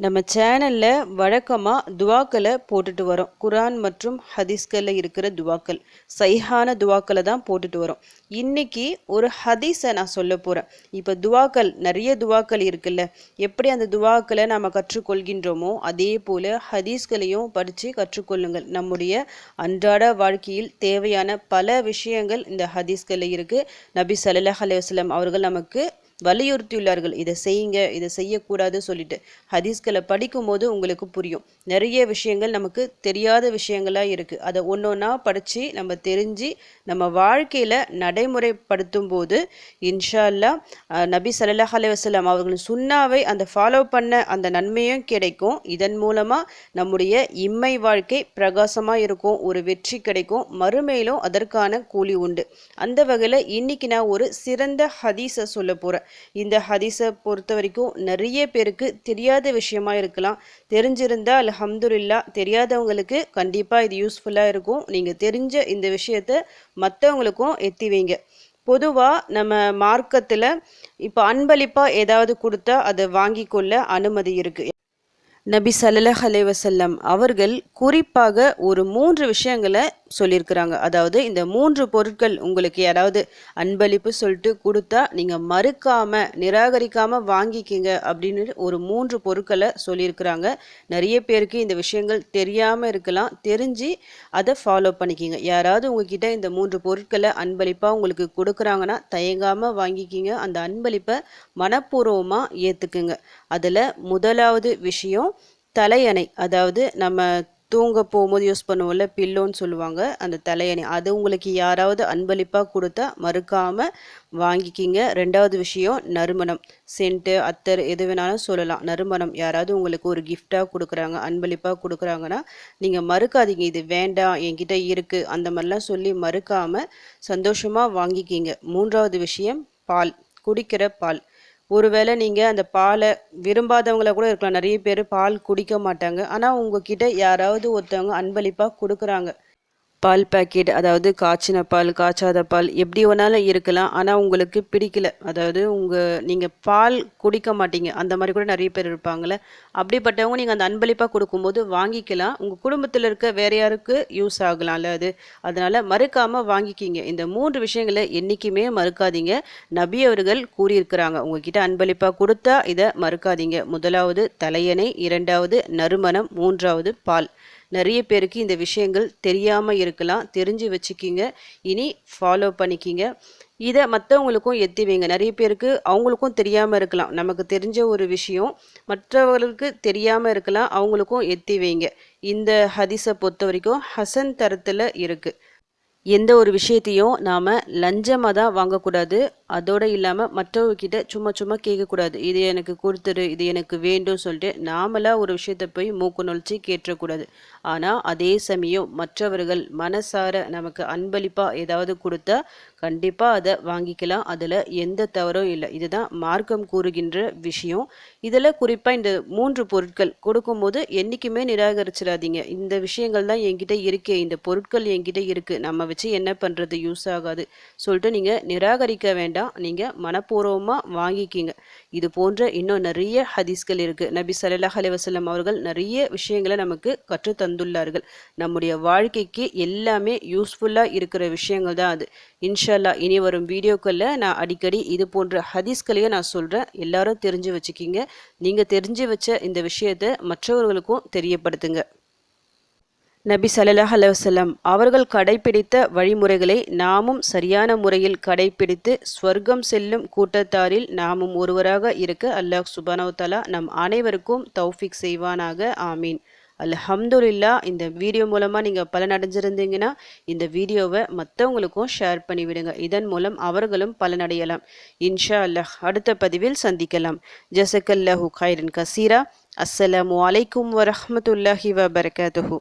நம்ம சேனலில் வழக்கமாக துவாக்களை போட்டுட்டு வரோம். குரான் மற்றும் ஹதீஸ்களில் இருக்கிற துவாக்கள் சைஹான துவாக்களை தான் போட்டுட்டு வரோம். இன்னைக்கு ஒரு ஹதீஸை நான் சொல்ல போகிறேன் இப்போ துவாக்கள் நிறைய துவாக்கள் இருக்குல்ல எப்படி அந்த துவாக்களை நாம் கற்றுக்கொள்கின்றோமோ அதே போல் ஹதீஸ்களையும் படித்து கற்றுக்கொள்ளுங்கள். நம்முடைய அன்றாட வாழ்க்கையில் தேவையான பல விஷயங்கள் இந்த ஹதீஸ்களில் இருக்குது நபி சல்லாஹ் அலையம் அவர்கள் நமக்கு வலியுறுத்தியுள்ளார்கள். இதை செய்யுங்க இதை செய்யக்கூடாது சொல்லிட்டு. ஹதீஸ்களை படிக்கும்போது உங்களுக்கு புரியும். நிறைய விஷயங்கள் நமக்கு தெரியாத விஷயங்களாக இருக்குது அதை ஒன்று ஒன்றா படித்து நம்ம தெரிஞ்சு நம்ம வாழ்க்கையில் நடைமுறைப்படுத்தும் போது இன்ஷா அல்லா நபி சல்லாஹ் அலுவலாம் அவர்களின் சுண்ணாவை அந்த ஃபாலோ பண்ண அந்த நன்மையும் கிடைக்கும். இதன் மூலமாக நம்முடைய இம்மை வாழ்க்கை பிரகாசமாக இருக்கும் ஒரு வெற்றி கிடைக்கும் மறுமையிலும் அதற்கான கூலி உண்டு. அந்த வகையில் இன்னைக்கு நான் ஒரு சிறந்த ஹதீஸை சொல்ல போகிறேன் இந்த ஹதீஸை பொறுத்த வரைக்கும் நிறைய பேருக்கு தெரியாத விஷயமா இருக்கலாம். தெரிஞ்சிருந்தா அலஹம்துல்லா தெரியாதவங்களுக்கு கண்டிப்பாக இது யூஸ்ஃபுல்லாக இருக்கும். நீங்கள் தெரிஞ்ச இந்த விஷயத்த மற்றவங்களுக்கும் எத்தி வைங்க. பொதுவாக நம்ம மார்க்கத்தில் இப்போ அன்பளிப்பாக ஏதாவது கொடுத்தா அதை வாங்கி கொள்ள அனுமதி இருக்குது நபி சல்லல்லாஹ் அலைவசல்லம் அவர்கள் குறிப்பாக ஒரு மூன்று விஷயங்களை சொல்லியிருக்கிறாங்க. அதாவது இந்த மூன்று பொருட்கள் உங்களுக்கு யாராவது அன்பளிப்பு சொல்லிட்டு கொடுத்தா நீங்கள் மறுக்காமல் நிராகரிக்காமல் வாங்கிக்கிங்க அப்படின்னு ஒரு மூன்று பொருட்களை சொல்லியிருக்கிறாங்க. நிறைய பேருக்கு இந்த விஷயங்கள் தெரியாமல் இருக்கலாம். தெரிஞ்சு அதை ஃபாலோ பண்ணிக்கிங்க. யாராவது உங்ககிட்ட இந்த மூன்று பொருட்களை அன்பளிப்பாக உங்களுக்கு கொடுக்குறாங்கன்னா தயங்காமல் வாங்கிக்கிங்க. அந்த அன்பளிப்பை மனப்பூர்வமாக ஏற்றுக்குங்க அதில் முதலாவது விஷயம் தலையணை. அதாவது நம்ம தூங்க போகும்போது யூஸ் பண்ணுவோம்ல பில்லோன்னு சொல்லுவாங்க அந்த தலையணி. அது உங்களுக்கு யாராவது அன்பளிப்பாக கொடுத்தா மறுக்காமல் வாங்கிக்கிங்க. ரெண்டாவது விஷயம் நறுமணம். சென்ட்டு அத்தர் எது வேணாலும் சொல்லலாம். நறுமணம். யாராவது உங்களுக்கு ஒரு கிஃப்டாக கொடுக்குறாங்க அன்பளிப்பாக கொடுக்குறாங்கன்னா நீங்கள் மறுக்காதீங்க. இது வேண்டாம் என்கிட்ட இருக்குது அந்த மாதிரிலாம் சொல்லி மறுக்காமல் சந்தோஷமாக வாங்கிக்கிங்க. மூன்றாவது விஷயம் பால். குடிக்கிற பால். ஒருவேளை நீங்கள் அந்த பாலை விரும்பாதவங்கள கூட இருக்கலாம். நிறைய பேர் பால் குடிக்க மாட்டாங்க. ஆனால் உங்ககிட்ட யாராவது ஒருத்தவங்க அன்பளிப்பாக கொடுக்குறாங்க. பால் பாக்கெட் அதாவது காய்ச்சின பால் காய்ச்சாத பால் எப்படி வேணாலும் இருக்கலாம். ஆனால் உங்களுக்கு பிடிக்கல. அதாவது உங்கள் நீங்கள் பால் குடிக்க மாட்டீங்க. அந்த மாதிரி கூட நிறைய பேர் இருப்பாங்களே அப்படிப்பட்டவங்க நீங்கள் அந்த அன்பளிப்பாக கொடுக்கும்போது வாங்கிக்கலாம். உங்கள் குடும்பத்தில் இருக்க வேற யாருக்கு யூஸ் ஆகலாம்ல அது. அதனால் மறுக்காமல் வாங்கிக்கிங்க. இந்த மூன்று விஷயங்களை என்றைக்குமே மறுக்காதீங்க. நபி அவர்கள் கூறியிருக்கிறாங்க. உங்ககிட்ட அன்பளிப்பாக கொடுத்தா இதை மறுக்காதீங்க. முதலாவது தலையணை இரண்டாவது நறுமணம் மூன்றாவது பால். நிறைய பேருக்கு இந்த விஷயங்கள் தெரியாமல் இருக்கலாம். தெரிஞ்சு வச்சுக்கிங்க. இனி ஃபாலோ பண்ணிக்கிங்க. இதை மற்றவங்களுக்கும் எத்தி வைங்க. நிறைய பேருக்கு அவங்களுக்கும் தெரியாமல் இருக்கலாம். நமக்கு தெரிஞ்ச ஒரு விஷயம் மற்றவர்களுக்கு தெரியாமல் இருக்கலாம். அவங்களுக்கும் எத்தி வைங்க. இந்த ஹதிஸை பொறுத்த வரைக்கும் ஹசன் தரத்தில் இருக்குது எந்த ஒரு விஷயத்தையும் நாம் லஞ்சமாக தான் வாங்கக்கூடாது. அதோடு இல்லாமல் மற்றவர்கிட்ட சும்மா சும்மா கேட்கக்கூடாது. இது எனக்கு கொடுத்துரு இது எனக்கு வேண்டும் சொல்லிட்டு நாமளாக ஒரு விஷயத்த போய் மூக்கு நொழிச்சு கேட்டக்கூடாது ஆனால் அதே சமயம் மற்றவர்கள் மனசார நமக்கு அன்பளிப்பாக ஏதாவது கொடுத்தா கண்டிப்பாக அதை வாங்கிக்கலாம். அதில் எந்த தவறும் இல்லை. இதுதான் மார்க்கம் கூறுகின்ற விஷயம். இதில் குறிப்பாக இந்த மூன்று பொருட்கள் கொடுக்கும்போது என்றைக்குமே நிராகரிச்சிடாதீங்க. இந்த விஷயங்கள் தான் என்கிட்ட இருக்கே இந்த பொருட்கள் என்கிட்ட இருக்குது நம்ம வச்சு என்ன பண்ணுறது யூஸ் ஆகாது. சொல்லிட்டு நீங்கள் நிராகரிக்க வேண்டாம். நீங்கள் மனப்பூர்வமாக வாங்கிக்கிங்க. இது போன்ற இன்னும் நிறைய ஹதீஸ்கள் இருக்குது நபி சல்லாஹ் அலைவசல்லம் அவர்கள் நிறைய விஷயங்களை நமக்கு கற்று தந்துள்ளார்கள். நம்முடைய வாழ்க்கைக்கு எல்லாமே யூஸ்ஃபுல்லாக இருக்கிற விஷயங்கள் தான் அது. இன்ஷால்லா இனி வரும் வீடியோக்களில் நான் அடிக்கடி இது போன்ற ஹதீஸ்களையும் நான் சொல்கிறேன் எல்லாரும் தெரிஞ்சு வச்சுக்கிங்க. நீங்கள் தெரிஞ்சு வச்ச இந்த விஷயத்தை மற்றவர்களுக்கும் தெரியப்படுத்துங்க. நபி சல்லாஹ் அலுவலம் அவர்கள் கடைபிடித்த வழிமுறைகளை நாமும் சரியான முறையில் கடைபிடித்து ஸ்வர்க்கம் செல்லும் கூட்டத்தாரில் நாமும் ஒருவராக இருக்க அல்லாஹ் சுபானோதலா நம் அனைவருக்கும் தௌஃபிக் செய்வானாக. ஆமீன். அல்ஹம்துலில்லா இந்த வீடியோ மூலமாக நீங்கள் பலன் அடைஞ்சிருந்தீங்கன்னா இந்த வீடியோவை மற்றவங்களுக்கும் ஷேர் பண்ணிவிடுங்க. இதன் மூலம் அவர்களும் பலனடையலாம். இன்ஷா அல்லாஹ் அடுத்த பதிவில் சந்திக்கலாம். ஜசக்கல்லாஹு கைரன் கசீரா. அஸ்ஸலாமு அலைக்கும் வரமத்துல்லாஹி வபரகாத்துஹூ.